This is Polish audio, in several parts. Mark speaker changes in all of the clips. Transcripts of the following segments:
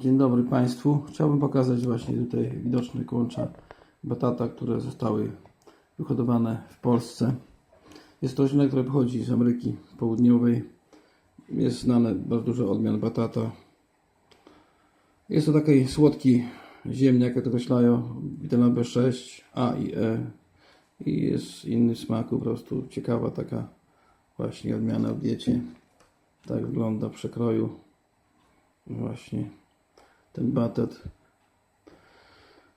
Speaker 1: Dzień dobry Państwu. Chciałbym pokazać właśnie tutaj widoczne kłącza batata, które zostały wyhodowane w Polsce. Jest to roślina, która pochodzi z Ameryki Południowej. Jest znane bardzo dużo odmian batata. Jest to taki słodki ziemniak, jak określają, witamina B6, A i E. I jest inny w smaku, po prostu ciekawa taka właśnie odmiana w diecie. Tak wygląda w przekroju właśnie ten batat.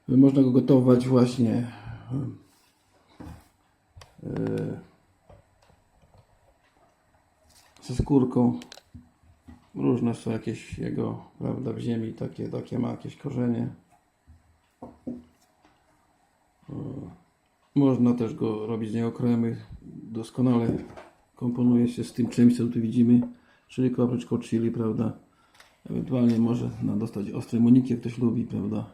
Speaker 1: Można go gotować właśnie e, ze skórką. Różne są jakieś jego, prawda, w ziemi, takie, takie ma jakieś korzenie. E, Można też go robić z niego kremy. Doskonale komponuje się z tym czymś, co tu widzimy, czyli papryczką chili, prawda. Ewentualnie może na dostać ostrej moniki, jak ktoś lubi, prawda.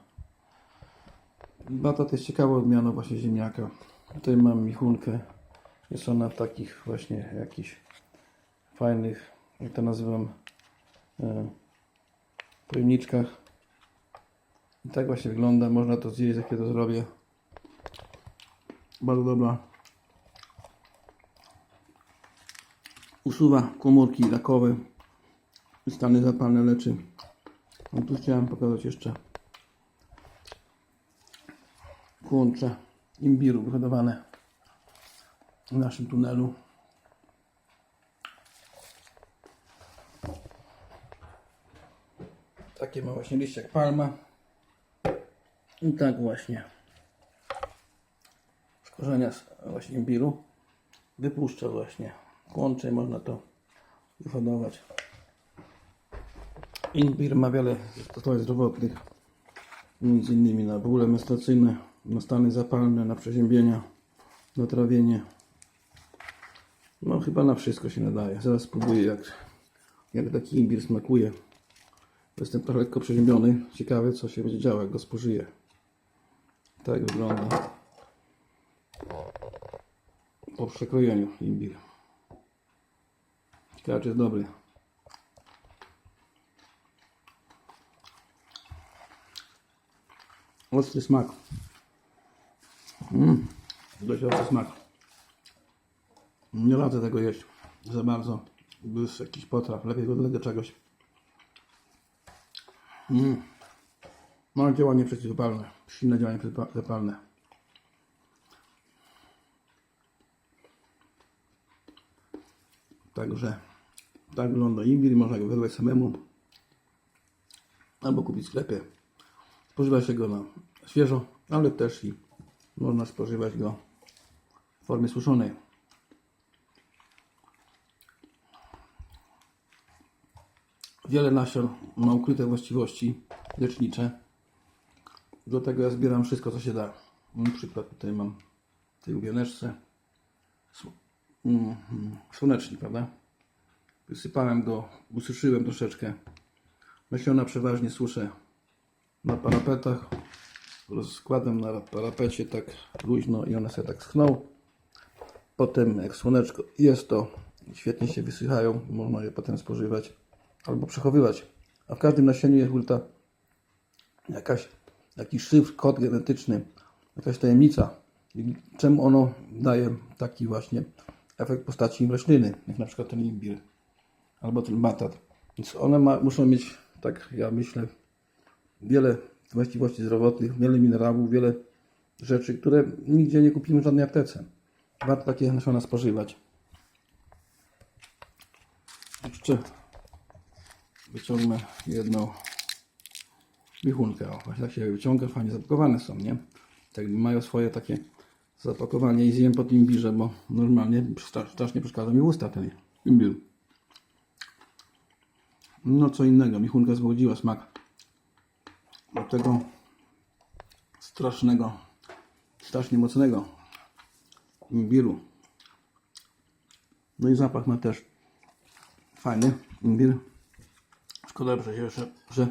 Speaker 1: Batat jest ciekawą odmianą właśnie ziemniaka. Tutaj mam michunkę. Jest ona w takich właśnie jakichś fajnych, jak to nazywam, e, pojemniczkach. I tak właśnie wygląda. Można to zjeść, jak ja to zrobię. Bardzo dobra. Usuwa komórki rakowe. Stany zapalne leczy. No tu chciałem pokazać jeszcze kłącze imbiru wyhodowane w naszym tunelu. Takie ma właśnie liście jak palma. I tak właśnie z korzenia właśnie imbiru wypuszcza właśnie kłącze i można to wyhodować. Imbir ma wiele zastosowań zdrowotnych, między innymi na bóle menstruacyjne, na stany zapalne, na przeziębienia, na trawienie. No chyba na wszystko się nadaje. Zaraz spróbuję jak, jak taki imbir smakuje. Jestem trochę lekko przeziębiony. Ciekawe co się będzie działo jak go spożyję. Tak wygląda po przekrojeniu imbir. Ciekawe czy jest dobry. Ostry smak. Mmm, dość ostry smak. Nie radzę tego jeść za bardzo. Bez jakichś potraw. Lepiej go dodać do czegoś. Mmm. Ma działanie przeciwzapalne. Silne działanie przeciwzapalne. Także tak wygląda imbir. Można go wyrwać samemu. Albo kupić w sklepie. Spożywa się go na świeżo, ale też i można spożywać go w formie suszonej. Wiele nasion ma ukryte właściwości lecznicze. Do tego ja zbieram wszystko, co się da. Na przykład tutaj mam w tej mm, mm, słonecznik, prawda? Wysypałem go, ususzyłem troszeczkę. Nasiona przeważnie suszę na parapetach. Rozkładam na parapecie tak luźno i one sobie tak schną. Potem jak słoneczko jest to świetnie się wysychają, można je potem spożywać albo przechowywać. A w każdym nasieniu jest ulta jakaś, jakiś szyfr, kod genetyczny, jakaś tajemnica. Czemu ono daje taki właśnie efekt postaci rośliny, jak na przykład ten imbir albo ten batat. Więc one ma, muszą mieć, tak ja myślę, wiele właściwości zdrowotnych, wiele minerałów, wiele rzeczy, które nigdzie nie kupimy w żadnej aptece. Warto takie nasiona spożywać. Jeszcze wyciągnę jedną michunkę. O, właśnie tak się wyciąga, fajnie zapakowane są, nie? Tak mają swoje takie zapakowanie i zjem po tym imbirze, bo normalnie stra- strasznie przeszkadza mi usta ten imbir. No co innego, michunka zwodziła smak do tego strasznego, strasznie mocnego imbiru. No i zapach ma też fajny imbir. Szkoda, się, że, że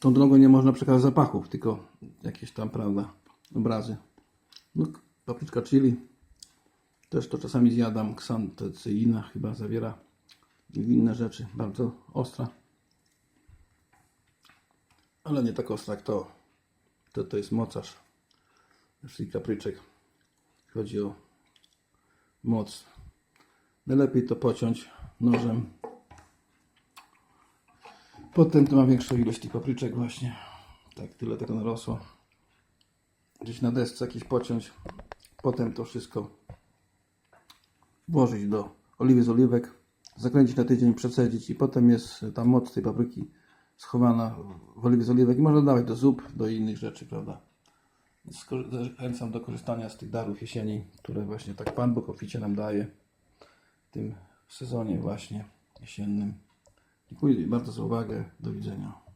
Speaker 1: tą drogą nie można przekazać zapachów, tylko jakieś tam, prawda, obrazy. No, papryczka chili. Też to czasami zjadam. Ksantecyina chyba zawiera i inne rzeczy. Bardzo ostra. Ale nie tak ostra jak to. To, to jest mocarz wszystkich kapryczek. Chodzi o moc. Najlepiej to pociąć nożem. Potem to ma większą ilość tych papryczek właśnie. Tak, tyle tego narosło. Gdzieś na desce jakieś pociąć. Potem to wszystko włożyć do oliwy z oliwek, zakręcić na tydzień, przecedzić i potem jest ta moc tej papryki schowana w oliwie z oliwek i można dawać do zup, do innych rzeczy, prawda? Zachęcam do korzystania z tych darów jesieni, które właśnie tak Pan Bóg obficie nam daje w tym sezonie właśnie jesiennym. Dziękuję bardzo za uwagę. Do widzenia.